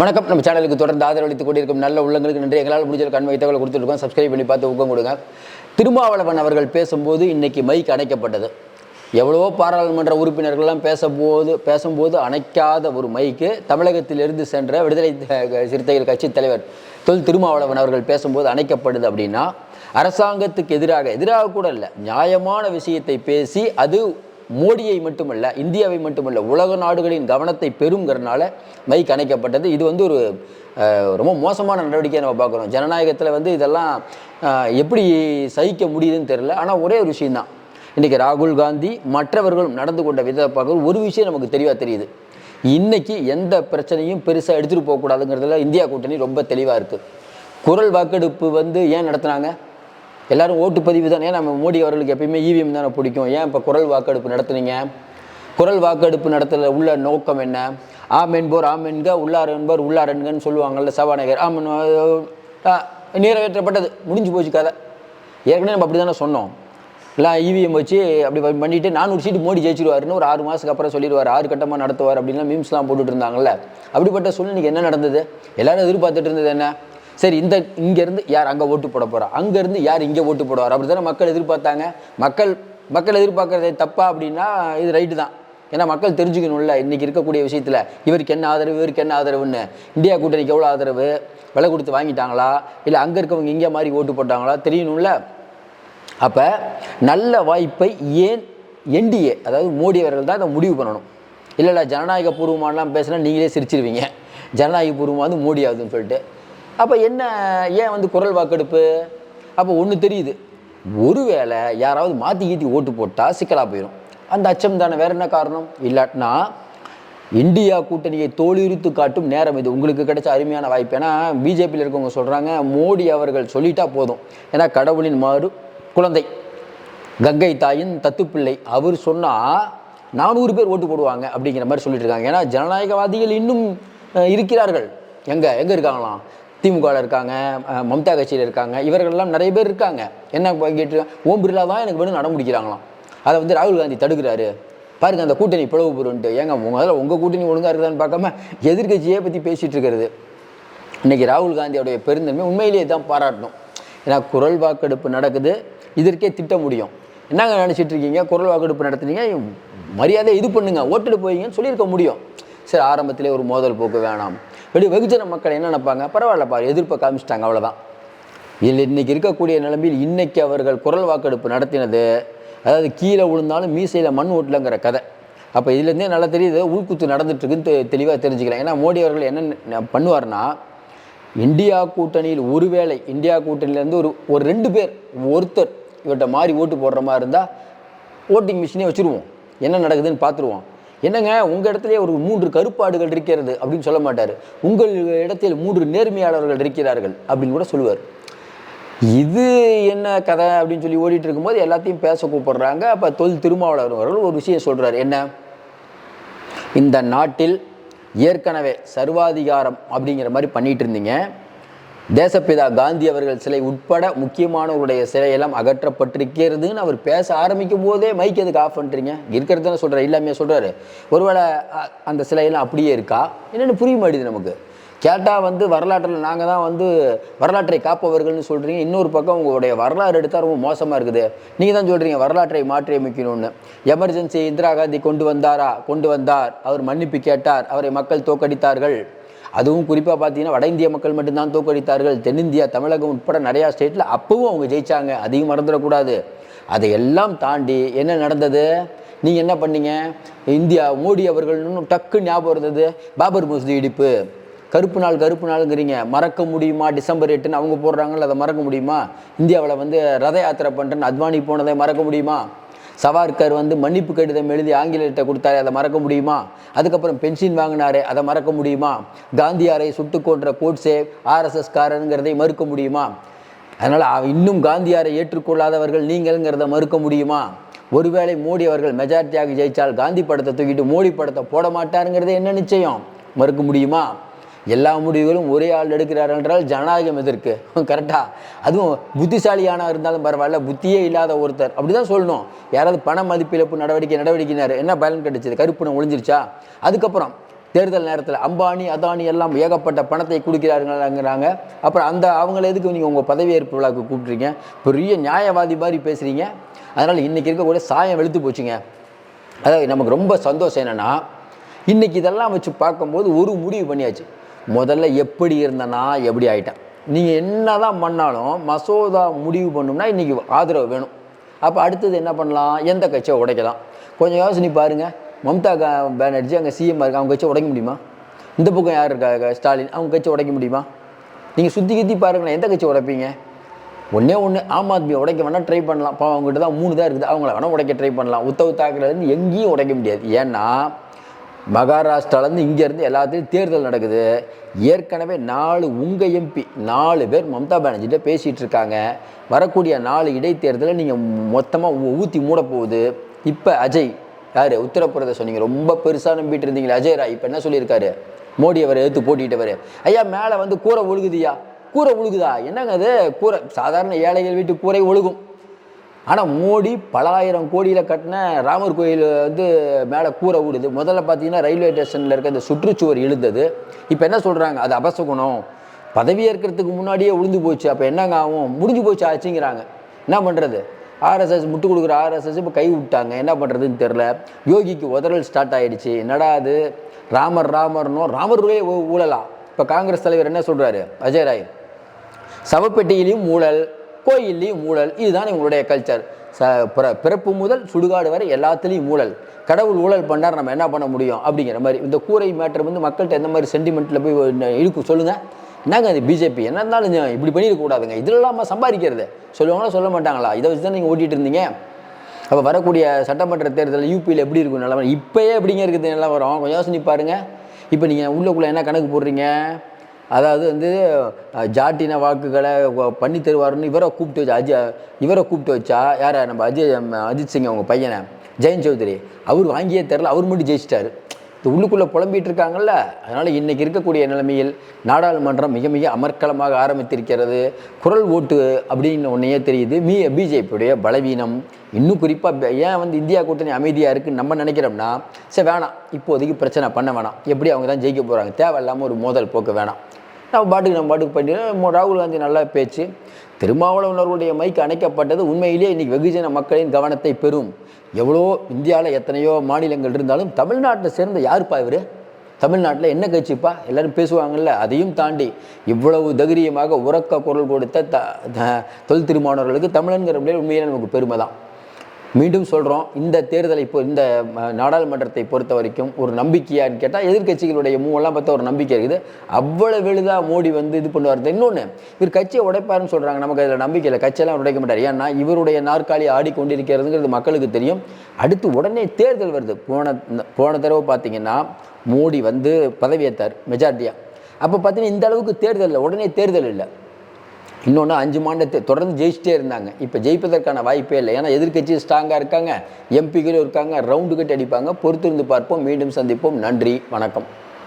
வணக்கம். நம்ம சேனலுக்கு தொடர்ந்து ஆதரவளித்துக் கொண்டிருக்கும் நல்ல உள்ளங்களுக்கு நன்றி. எங்களால் முடிஞ்ச கண்மை தகவல் கொடுத்துருக்கோம் சப்ஸ்கிரைப் பண்ணி பார்த்து ஊக்கம் கொடுங்க. திருமாவளவன் அவர்கள் பேசும்போது இன்னைக்கு மைக் அணைக்கப்பட்டது. எவ்வளவோ பாராளுமன்ற உறுப்பினர்கள்லாம் பேசும்போது பேசும்போது அணைக்காத ஒரு மைக்கு தமிழகத்திலிருந்து சென்ற விடுதலை சிறுத்தைகள் கட்சி தலைவர் தொல் திருமாவளவன் அவர்கள் பேசும்போது அணைக்கப்படுது அப்படின்னா அரசாங்கத்துக்கு எதிராக எதிராக கூட இல்லை நியாயமான விஷயத்தை பேசி அது மோடியை மட்டுமல்ல இந்தியாவை மட்டுமல்ல உலக நாடுகளின் கவனத்தை பெறுங்கிறனால மைக் அணைக்கப்பட்டது. இது வந்து ஒரு ரொம்ப மோசமான நடவடிக்கையை நம்ம பார்க்குறோம். ஜனநாயகத்தில் வந்து இதெல்லாம் எப்படி சகிக்க முடியுதுன்னு தெரில ஆனால் ஒரே ஒரு விஷயம்தான். இன்றைக்கி ராகுல் காந்தி மற்றவர்களும் நடந்து கொண்ட விதத்தை பார்க்குறது ஒரு விஷயம் நமக்கு தெளிவாக தெரியுது. இன்றைக்கி எந்த பிரச்சனையும் பெருசாக எடுத்துகிட்டு போகக்கூடாதுங்கிறதுல இந்தியா கூட்டணி ரொம்ப தெளிவாக இருக்குது குரல் வாக்கெடுப்பு வந்து ஏன் நடத்துனாங்க? எல்லாரும் ஓட்டுப்பதிவு தானே? நம்ம மோடி அவர்களுக்கு எப்பயுமே இவிஎம் தானே பிடிக்கும். ஏன் இப்போ குரல் வாக்கெடுப்பு நடத்துனீங்க? குரல் வாக்கெடுப்பு நடத்துல உள்ள நோக்கம் என்ன? ஆம் என்போர் ஆம் என்க உள்ளார் என்போர் உள்ளார் என்கன்னு சொல்லுவாங்கள்ல சபாநாயகர் ஆம் நிறைவேற்றப்பட்டது. முடிஞ்சு போச்சு கதை. ஏற்கனவே நம்ம அப்படி தானே சொன்னோம். எல்லாம் இவிஎம் வச்சு அப்படி பண்ணிட்டு நானூறு சீட்டு மோடி ஜெயிச்சிருவாருன்னு ஒரு ஆறு மாதத்துக்கு அப்புறம் சொல்லிடுவார். ஆறு கட்டமாக நடத்துவார் அப்படின்லாம் மீம்ஸ்லாம் போட்டுட்டு இருந்தாங்கல்ல. அப்படிப்பட்ட சூழ்நிலைக்கு என்ன நடந்தது? எல்லாரும் எதிர்பார்த்துட்டு இருந்தது என்ன? சரி இந்த இங்கேருந்து யார் அங்கே ஓட்டு போட போகிறா அங்கேருந்து யார் இங்கே ஓட்டு போடுவார் அப்படி தானே மக்கள் எதிர்பார்த்தாங்க. மக்கள் மக்கள் எதிர்பார்க்குறது தப்பா அப்படின்னா இது ரைட்டு தான். ஏன்னா மக்கள் தெரிஞ்சுக்கணும்ல இன்றைக்கி இருக்கக்கூடிய விஷயத்தில். இவருக்கு என்ன ஆதரவு இவருக்கு என்ன ஆதரவுன்னு. இந்தியா கூட்டணிக்கு எவ்வளோ ஆதரவு? விலை கொடுத்து வாங்கிட்டாங்களா? இல்லை அங்கே இருக்கவங்க இங்கே மாதிரி ஓட்டு போட்டாங்களா? தெரியணும்ல. அப்போ நல்ல வாய்ப்பை ஏன் என்டிஏ அதாவது மோடி அவர்கள் தான் இதை முடிவு பண்ணணும். இல்லை இல்லை ஜனநாயக பூர்வமானலாம் பேசினா நீங்களே சிரிச்சிருவீங்க. ஜனநாயக பூர்வமாக வந்து மோடி ஆகுதுன்னு சொல்லிட்டு. அப்போ என்ன ஏன் வந்து குரல் வாக்கெடுப்பு? அப்போ ஒன்று தெரியுது. ஒருவேளை யாராவது மாற்றி கீத்தி ஓட்டு போட்டால் சிக்கலாக போயிடும் அந்த அச்சம் தானே வேறு என்ன காரணம்? இல்லாட்டினா இந்தியா கூட்டணியை தோலுரித்து காட்டும் நேரம் இது. உங்களுக்கு கிடைச்ச அருமையான வாய்ப்பு. ஏன்னா பிஜேபியில் இருக்கவங்க சொல்கிறாங்க மோடி அவர்கள் சொல்லிட்டா போதும். ஏன்னா கடவுளின் மாறு குழந்தை கங்கை தாயின் தத்துப்பிள்ளை. அவர் சொன்னால் நானூறு பேர் ஓட்டு போடுவாங்க அப்படிங்கிற மாதிரி சொல்லிட்டு இருக்காங்க. ஏன்னா ஜனநாயகவாதிகள் இன்னும் இருக்கிறார்கள். எங்கே எங்கே இருக்காங்களாம்? திமுகவில் இருக்காங்க மம்தா கட்சியில் இருக்காங்க இவர்கள்லாம் நிறைய பேர் இருக்காங்க. என்ன கேட்டு ஓம் பிர்லா தான் எனக்கு வேணும் நட முடிக்கிறாங்களாம் அதை வந்து ராகுல் காந்தி தடுக்கிறாரு. பாருங்க அந்த கூட்டணி பிளவு பொருன்ட்டு ஏங்க முதல்ல உங்கள் கூட்டணி ஒழுங்காக இருக்குதான்னு பார்க்காம எதிர்கட்சியை பற்றி பேசிகிட்டு இருக்கிறது. இன்னைக்கு ராகுல் காந்தியோடைய பெருந்தன்மை உண்மையிலேயே தான் பாராட்டணும். ஏன்னா குரல் வாக்கெடுப்பு நடக்குது. இதற்கே திட்ட முடியும். என்னங்க நினச்சிட்டு இருக்கீங்க? குரல் வாக்கெடுப்பு நடத்துனீங்க? மரியாதை இது பண்ணுங்க. ஓட்டெடுப்பு வைங்கன்னு சொல்லியிருக்க முடியும். சரி ஆரம்பத்திலே ஒரு மோதல் போக்கு வேணாம். வெளி வெகுஜன மக்கள் என்ன நினைப்பாங்க? பரவாயில்லப்பா எதிர்ப்பை காமிச்சிட்டாங்க அவ்வளோதான் இதில் இன்றைக்கி இருக்கக்கூடிய நிலைமையில் இன்றைக்கி அவர்கள் குரல் வாக்கெடுப்பு நடத்தினது அதாவது கீழே விழுந்தாலும் மீசையில் மண் ஓட்டலங்கிற கதை. அப்போ இதுலேருந்தே நல்லா தெரியுது உள்குத்து நடந்துட்டுருக்குன்னு தெ- தெளிவாக தெரிஞ்சுக்கலாம் ஏன்னா மோடி அவர்கள் என்ன பண்ணுவார்னா இந்தியா கூட்டணியில் ஒருவேளை இந்தியா கூட்டணியிலேருந்து ஒரு ஒரு ரெண்டு பேர் ஒருத்தர் இவர்கிட்ட மாறி ஓட்டு போடுற மாதிரி இருந்தால் ஓட்டிங் மிஷினே வச்சுருவோம். என்ன நடக்குதுன்னு பார்த்துருவோம். என்னங்க உங்கள் இடத்துலேயே ஒரு மூன்று கருப்பாடுகள் இருக்கிறது அப்படின்னு சொல்ல மாட்டார். உங்கள் இடத்தில் மூன்று நேர்மையாளர்கள் இருக்கிறார்கள் அப்படின்னு கூட சொல்லுவார். இது என்ன கதை அப்படின்னு சொல்லி ஓடிட்டு இருக்கும்போது எல்லாத்தையும் பேச கூப்பிடுறாங்க. அப்போ தொல் திருமாவளவன் அவர்கள் ஒரு விஷயம் சொல்கிறார் என்ன? இந்த நாட்டில் ஏற்கனவே சர்வாதிகாரம் அப்படிங்கிற மாதிரி பண்ணிகிட்டு இருந்தீங்க. தேசப்பிதா காந்தி அவர்கள் சிலை உட்பட முக்கியமானவருடைய சிலையெல்லாம் அகற்றப்பட்டிருக்கிறதுன்னு அவர் பேச ஆரம்பிக்கும் போதே மைக் எதுக்கு ஆஃப் பண்ணுறீங்க இருக்கிறது தானே சொல்கிறார் எல்லாமே சொல்கிறாரு ஒருவேளை அ- அந்த சிலையெல்லாம் அப்படியே இருக்கா? என்னென்னு புரிய மாட்டேது நமக்கு. கேட்டால் வந்து வரலாற்றில் நாங்கள் தான் வந்து வரலாற்றை காப்பவர்கள்னு சொல்கிறீங்க இன்னொரு பக்கம் உங்களுடைய வரலாறு எடுத்தால் ரொம்ப மோசமாக இருக்குது. நீங்கள் தான் சொல்கிறீங்க வரலாற்றை மாற்றி அமைக்கணும்னு எமர்ஜென்சி இந்திரா காந்தி கொண்டு வந்தாரா? கொண்டு வந்தார். அவர் மன்னிப்பு கேட்டார். அவரை மக்கள் தோக்கடித்தார்கள் அதுவும் குறிப்பாக பார்த்தீங்கன்னா வட இந்திய மக்கள் மட்டும்தான் தோக்கடித்தார்கள் தென்னிந்தியா தமிழகம் உட்பட நிறையா ஸ்டேட்டில் அப்பவும் அவங்க ஜெயிச்சாங்க. அதையும் மறந்துடக்கூடாது. அதையெல்லாம் தாண்டி என்ன நடந்தது? நீங்கள் என்ன பண்ணீங்க? இந்தியா மோடி அவர்கள் இன்னும் டக்கு ஞாபகம் இருந்தது. பாபர் மசூதி இடிப்பு. கருப்பு நாள் கருப்பு நாளுங்கிறீங்க. மறக்க முடியுமா? டிசம்பர் எட்டுன்னு அவங்க போடுறாங்கல்ல அதை மறக்க முடியுமா? இந்தியாவில் வந்து ரத யாத்திரை பண்ணுறேன்னு அத்வானி போனதை மறக்க முடியுமா? சவார்கர் வந்து மன்னிப்பு கடிதம் எழுதி ஆங்கிலேயர்கிட்ட கொடுத்தாரு அதை மறக்க முடியுமா? அதுக்கப்புறம் பென்ஷன் வாங்கினாரே அதை மறக்க முடியுமா? காந்தியாரை சுட்டு கொன்ற கோட்ஸே ஆர்எஸ்எஸ் காரருங்கிறதை மறுக்க முடியுமா? அதனால் இன்னும் காந்தியாரை ஏற்றுக்கொள்ளாதவர்கள் நீங்கள்ங்கிறத மறுக்க முடியுமா? ஒருவேளை மோடி அவர்கள் மெஜாரிட்டியாக ஜெயித்தால் காந்தி படத்தை தூக்கிட்டு மோடி படத்தை போட மாட்டாருங்கிறது என்ன நிச்சயம்? மறுக்க முடியுமா? எல்லா முடிவுகளும் ஒரே ஆள் எடுக்கிறார் என்றால் ஜனநாயகம் எதற்கு? கரெக்டா அதுவும் புத்திசாலியானா இருந்தாலும் பரவாயில்ல புத்தியே இல்லாத ஒருத்தர். அப்படிதான் சொல்லணும். யாராவது பண மதிப்பிழப்பு நடவடிக்கை நடவடிக்கைனார். என்ன பலன் கிடைச்சது? கருப்பு ஒழிஞ்சிருச்சா அதுக்கப்புறம் தேர்தல் நேரத்தில் அம்பானி அதானி எல்லாம் ஏகப்பட்ட பணத்தை கொடுக்கிறாருங்கிறாங்க. அப்புறம் அந்த அவங்கள எதுக்கு நீங்கள் உங்கள் பதவியேற்பு விழாவுக்கு கூப்பிட்றீங்க? பெரிய நியாயவாதி மாதிரி பேசுகிறீங்க அதனால் இன்றைக்கி இருக்கக்கூடிய சாயம் வெளுத்து போச்சுங்க. அதாவது நமக்கு ரொம்ப சந்தோஷம் என்னென்னா இன்றைக்கி இதெல்லாம் வச்சு பார்க்கும்போது ஒரு முடிவு பண்ணியாச்சு. முதல்ல எப்படி இருந்தனா எப்படி ஆகிட்டேன் நீங்கள் என்ன தான் பண்ணாலும் மசோதா முடிவு பண்ணோம்னா இன்றைக்கி ஆதரவு வேணும். அப்போ அடுத்தது என்ன பண்ணலாம்? எந்த கட்சியை உடைக்கலாம்? கொஞ்சம் யோசனை பாருங்கள் மம்தா கா பானர்ஜி அங்கே சிஎம் இருக்கு? அவங்க கட்சியை உடைக்க முடியுமா? இந்த பக்கம் யார் இருக்கா? ஸ்டாலின். அவங்க கட்சி உடைக்க முடியுமா? நீங்கள் சுற்றி கித்தி பாருங்களேன். எந்த கட்சி உடைப்பீங்க? ஒன்றே ஒன்று ஆம் ஆத்மி உடைக்க வேணால் ட்ரை பண்ணலாம். பாவம் அவங்ககிட்ட தான் மூணு தான் இருக்குது. அவங்கள வேணால் உடைக்க ட்ரை பண்ணலாம். உத்தவ் தாக்கரேலேருந்து எங்கேயும் உடைக்க முடியாது. ஏன்னா மகாராஷ்டிராலேருந்து இங்கேருந்து எல்லாத்துலேயும் தேர்தல் நடக்குது. ஏற்கனவே நாலு உங்கள் எம்பி நாலு பேர் மம்தா பானர்ஜிட்ட பேசிகிட்டு இருக்காங்க வரக்கூடிய நாலு இடைத்தேர்தலை நீங்கள் மொத்தமாக ஊற்றி மூட போகுது இப்போ அஜய் யார்? உத்தரப்பிரதேசம் நீங்கள் ரொம்ப பெருசாக நம்பிட்டு இருந்தீங்களே அஜய் ராய் இப்போ என்ன சொல்லியிருக்காரு? மோடி அவரை எடுத்து போட்டிட்டவர் ஐயா மேலே வந்து கூரை ஒழுகுதியா கூரை ஒழுகுதா? என்னங்க அது? கூரை சாதாரண ஏழைகள் வீட்டு கூரை ஒழுகும். ஆனால் மோடி பலாயிரம் கோடியில் கட்டின ராமர் கோயில் வந்து மேலே கூரை ஊடுது. முதல்ல பார்த்தீங்கன்னா ரயில்வே ஸ்டேஷனில் இருக்க இந்த சுற்றுச்சுவர் இழுந்தது இப்போ என்ன சொல்கிறாங்க அது அபசகுணம் பதவி ஏற்கிறதுக்கு முன்னாடியே உளுந்து போச்சு. அப்போ என்னங்க ஆகும்? முடிஞ்சு போச்சு ஆச்சுங்கிறாங்க. என்ன பண்ணுறது ஆர்எஸ்எஸ் முட்டு கொடுக்குற ஆர்எஸ்எஸ் இப்போ கை விட்டாங்க. என்ன பண்ணுறதுன்னு தெரில யோகிக்கு உதறல் ஸ்டார்ட் ஆயிடுச்சு. என்னடா அது? ராமர் ராமர்னோ ராமர்களே ஊழலாம் இப்போ காங்கிரஸ் தலைவர் என்ன சொல்கிறாரு அஜய் ராய் சவப்பெட்டியிலையும் ஊழல். கோயில்லையும் ஊழல். இதுதான் இவங்களுடைய கல்ச்சர் ச பிற பிறப்பு முதல் சுடுகாடு வரை எல்லாத்துலேயும் ஊழல். கடவுள் ஊழல் பண்ணார் நம்ம என்ன பண்ண முடியும்? அப்படிங்கிற மாதிரி. இந்த கூரை மேட்டர் வந்து மக்கள்கிட்ட எந்த மாதிரி சென்டிமெண்ட்டில் போய் இழுக்கும் சொல்லுங்கள் என்னங்க அது பிஜேபி என்ன இருந்தாலும் இப்படி பண்ணிடக்கூடாதுங்க இதில் இல்லாமல் சம்பாதிக்கிறது. சொல்லுவாங்களா சொல்ல மாட்டாங்களா? இதை வச்சு தான் நீங்கள் ஓட்டிகிட்டு இருந்தீங்க. அப்போ வரக்கூடிய சட்டமன்ற தேர்தல் யூபியில் எப்படி இருக்கும் நிலவரம் இப்போயே எப்படிங்க இருக்குது நிலவரம் கொஞ்சம் யோசனை பாருங்கள் இப்போ நீங்கள் உள்ளக்குள்ளே என்ன கணக்கு போடுறீங்க? அதாவது வந்து ஜாட்டின வாக்குகளை பண்ணி தருவார்னு இவரை கூப்பிட்டு வச்சா அஜய் இவரை கூப்பிட்டு வச்சா யாரை நம்ம அஜய் அஜித் சிங் அவங்க பையனை ஜெயந்த் சௌத்ரி அவர் வாங்கியே தெரில அவர் மட்டும் ஜெயிச்சிட்டாரு. இது உள்ளுக்குள்ளே புலம்பிட்டு இருக்காங்கல்ல அதனால் இன்றைக்கி இருக்கக்கூடிய நிலைமையில் நாடாளுமன்றம் மிக மிக அமர்க்கலமாக ஆரம்பித்திருக்கிறது. குரல் ஓட்டு அப்படின்னு ஒன்றையே தெரியுது. மீ பிஜேபியுடைய பலவீனம். இன்னும் குறிப்பாக ஏன் வந்து இந்தியா கூட்டணி அமைதியாக இருக்குன்னு நம்ம நினைக்கிறோம்னா சரி வேணாம். இப்போதைக்கு பிரச்சனை பண்ண வேணாம். எப்படி அவங்க தான் ஜெயிக்க போகிறாங்க தேவையில்லாமல் ஒரு மோதல் போக்க வேணாம். நம்ம பாட்டுக்கு நம்ம பாட்டுக்கு பண்ணி ராகுல் காந்தி நல்லா பேச்சு. திருமாவளவனர்களுடைய மைக் அணைக்கப்பட்டது உண்மையிலேயே இன்றைக்கி வெகுஜன மக்களின் கவனத்தை பெறும். எவ்வளோ இந்தியாவில் எத்தனையோ மாநிலங்கள் இருந்தாலும் தமிழ்நாட்டை சேர்ந்த யாருப்பா இவர்? தமிழ்நாட்டில் என்ன கட்சிப்பா? எல்லாரும் பேசுவாங்கல்ல அதையும் தாண்டி இவ்வளவு தைரியமாக உறக்க குரல் கொடுத்த த தொழில் தொல் திருமாவளவர்களுக்கு தமிழன்கிற உண்மையிலே நமக்கு பெருமை தான் மீண்டும் சொல்கிறோம் இந்த தேர்தலை இப்போ இந்த நாடாளுமன்றத்தை பொறுத்த வரைக்கும் ஒரு நம்பிக்கையான்னு கேட்டால் எதிர்க்கட்சிகளுடைய மூவெல்லாம் பார்த்தா ஒரு நம்பிக்கை இருக்குது. அவ்வளவு எளிதாக மோடி வந்து இது பண்ணுவார் இன்னொன்று இவர் கட்சியை உடைப்பாருன்னு சொல்கிறாங்க நமக்கு அதில் நம்பிக்கை இல்லை. கட்சியெல்லாம் உடைக்க மாட்டார். ஏன்னா இவருடைய நாற்காலி ஆடிக்கொண்டிருக்கிறதுங்கிறது மக்களுக்கு தெரியும். அடுத்து உடனே தேர்தல் வருது. போன போன தடவை பார்த்தீங்கன்னா மோடி வந்து பதவியேற்றார் மெஜாரிட்டியாக அப்போ பார்த்தீங்கன்னா இந்த அளவுக்கு தேர்தல் இல்லை. உடனே தேர்தல் இல்லை. இன்னொன்று அஞ்சு மாநிலத்தை தொடர்ந்து ஜெயிச்சிட்டே இருந்தாங்க. இப்போ ஜெயிப்பதற்கான வாய்ப்பே இல்லை. ஏன்னா எதிர்கட்சி ஸ்ட்ராங்காக இருக்காங்க. எம்பிகளும் இருக்காங்க. ரவுண்டு கட்டி அடிப்பாங்க. பொறுத்திருந்து பார்ப்போம். மீண்டும் சந்திப்போம். நன்றி. வணக்கம்.